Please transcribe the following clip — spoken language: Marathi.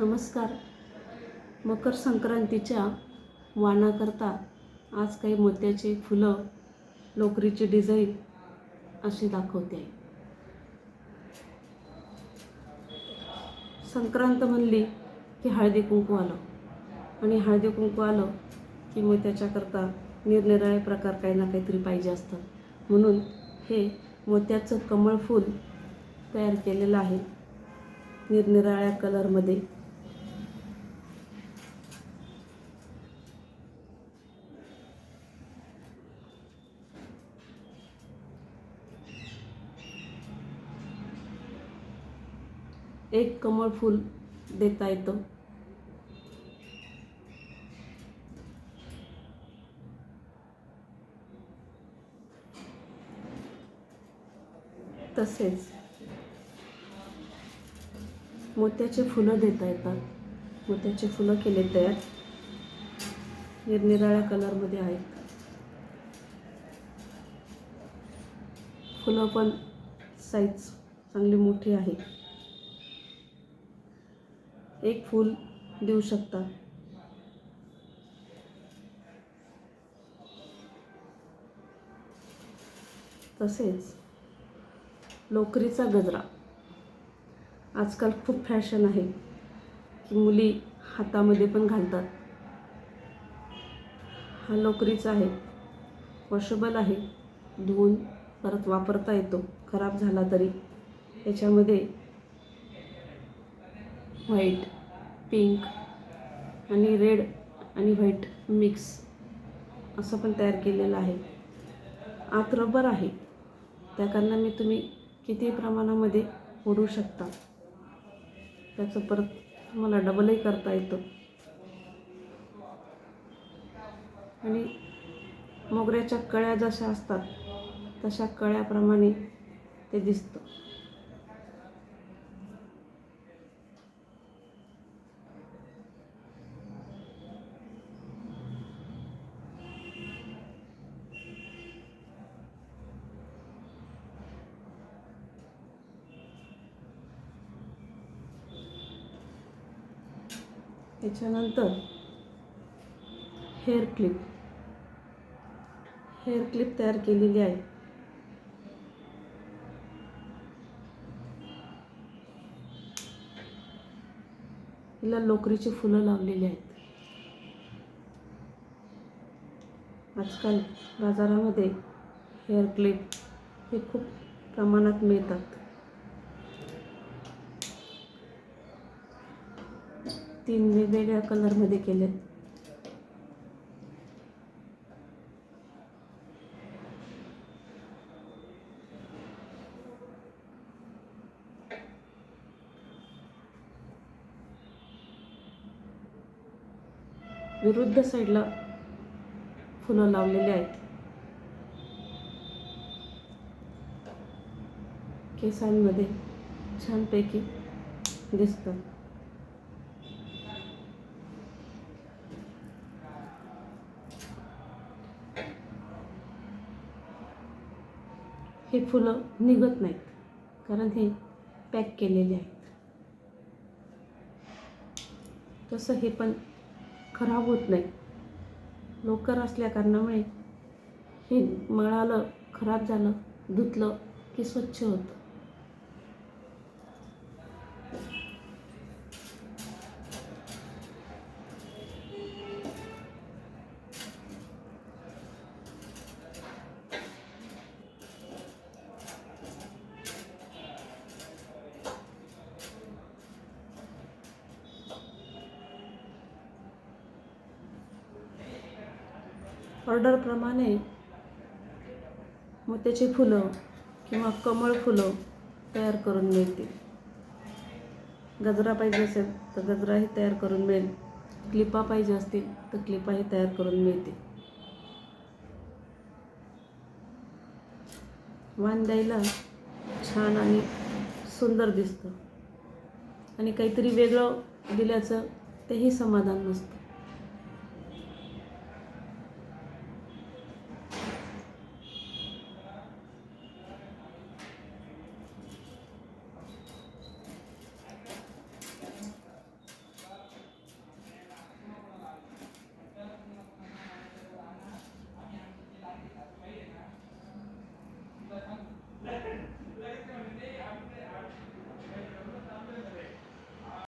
नमस्कार. मकर संक्रांतीच्या वाणाकरता आज काही मोत्याची फुलं लोकरीची डिझाईन अशी दाखवते आहे संक्रांत म्हणली की हळदी कुंकू आलं आणि हळदी कुंकू आलं की मग त्याच्याकरता निरनिराळे प्रकार काही ना काहीतरी पाहिजे असतात. म्हणून हे मोत्याचं कमळ फूल तयार केलेलं आहे. निरनिराळ्या कलरमध्ये एक कमळ फूल देता येतं. तसेच मोत्याचे फुलं देता येतात. मोत्याचे फुलं केले तयार निरनिराळ्या कलरमध्ये आहेत. फुलं पण साईज चांगली मोठी आहे. एक फूल देऊ शकता. तसेच लोकरीचा गजरा. आजकाल खूप फॅशन आहे की मुली हातामध्ये पण घालतात. हा लोकरीचा आहे. वॉशेबल आहे. धुवून परत वापरता येतो. खराब झाला तरी. याच्यामध्ये व्हाईट पिंक आणि रेड आणि व्हाईट मिक्स असं पण तयार केलेलं आहे. आत रबर आहे. त्या कारणाने तुम्ही किती प्रमाणामध्ये ओढू शकता? त्याचं परत तुम्हाला डबलही करता येतं. आणि मोगऱ्याच्या कळ्या जशा असतात तशा कळ्याप्रमाणे ते दिसतं. त्याच्यानंतर हेअर क्लिप हेअर क्लिप तयार केलेली आहे. हिला लोकरीची फुलं लावलेली आहेत. आजकाल बाजारामध्ये हेअर क्लिप हे खूप प्रमाणात मिळतात. तीन वेगवेगळ्या कलरमध्ये केलेत. विरुद्ध साईडला फुलं लावलेली आहेत. केसांमध्ये छानपैकी दिसतं हे फुलं निघत नाहीत. कारण हे पॅक केलेले आहेत. तसं हे पण खराब होत नाही. लोकर असल्या कारणामुळे हे मळालं खराब झालं धुतलं की स्वच्छ होतं. ऑर्डरप्रमाणे मोत्याची फुलं किंवा कमळ फुलं तयार करून मिळतील. गजरा पाहिजे असेल तर गजराही तयार करून मिळेल. क्लिपा पाहिजे असतील तर क्लिपाही तयार करून मिळतील. वाण द्यायला छान आणि सुंदर दिसतं. आणि काहीतरी वेगळं दिल्याचं तेही समाधान नसतं.